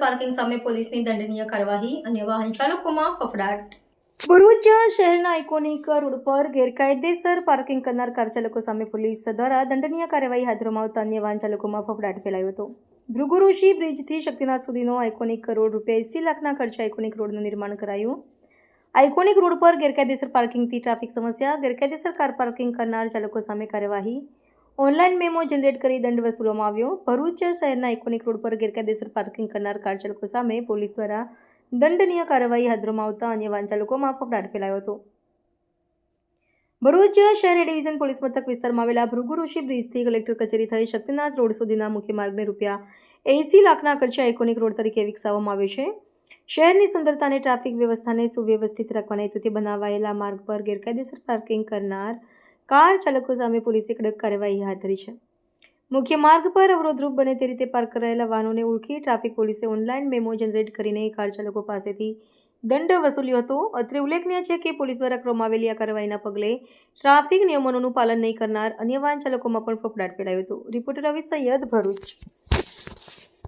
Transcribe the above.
Parking સામે પોલીસની દંડનીય કાર્યવાહી અને વાહન ચાલકોમાં ફફડાટ. ભરૂચ શહેરના આઇકોનિક રોડ પર ગેરકાયદેસર પાર્કિંગ કરનાર કાર ચાલકો સામે પોલીસ દ્વારા દંડનીય કાર્યવાહી હાથ ધરવામાં આવતા અન્ય વાહન ચાલકોમાં ફફડાટ ફેલાયો હતો. ભૃગુઋષિ બ્રિજથી શક્તિનાથ સુધીનો આઇકોનિક રોડ રૂપિયા એસી લાખના ખર્ચે આઇકોનિક રોડનું નિર્માણ કરાયું. આઇકોનિક રોડ પર ગેરકાયદેસર પાર્કિંગથી ટ્રાફિક સમસ્યા, ગેરકાયદેસર કાર પાર્કિંગ કરનાર ચાલકો સામે કાર્યવાહી. ઓનલાઈન મેમો જનરેટ કરી દંડ વસૂલવામાં આવ્યો. ભરૂચ શહેરના આઇકોનિક રોડ પર ગેરકાયદેસર પાર્કિંગ કરનાર કાર ચાલકો સામે પોલીસ દ્વારા દંડનીય કાર્યવાહી હાથ આવતા અન્ય વાહન ચાલકોમાં ફફડાટ ફેલાયો હતો. ભરૂચ શહેર ડિવિઝન પોલીસ મથક વિસ્તારમાં આવેલા ભૃગુઋષિ બ્રિજથી કલેક્ટર કચેરી થઈ શક્તિનાથ રોડ સુધીના મુખ્ય માર્ગને રૂપિયા એસી લાખના ખર્ચે આઇકોનિક રોડ તરીકે વિકસાવવામાં આવ્યો છે. શહેરની સુંદરતા અને ટ્રાફિક વ્યવસ્થાને સુવ્યવસ્થિત રાખવાના હેતુથી બનાવાયેલા માર્ગ પર ગેરકાયદેસર પાર્કિંગ કરનાર કાર ચાલકો સામે પોલીસે કડક કાર્યવાહી હાથ ધરી છે. મુખ્ય માર્ગ પર અવરોધરૂપ બને તે રીતે પાર્ક કરાયેલા વાહનોને ઓળખી ટ્રાફિક પોલીસે ઓનલાઈન મેમો જનરેટ કરીને કાર ચાલકો પાસેથી દંડ વસૂલ્યો હતો. અત્રે ઉલ્લેખનીય છે કે પોલીસ દ્વારા કરવામાં આવેલી આ કાર્યવાહીના પગલે ટ્રાફિક નિયમોનું પાલન નહીં કરનાર અન્ય વાહન ચાલકોમાં પણ ફફડાટ ફેલાયો હતો. રિપોર્ટર રવિ સૈયદ ભરૂચ.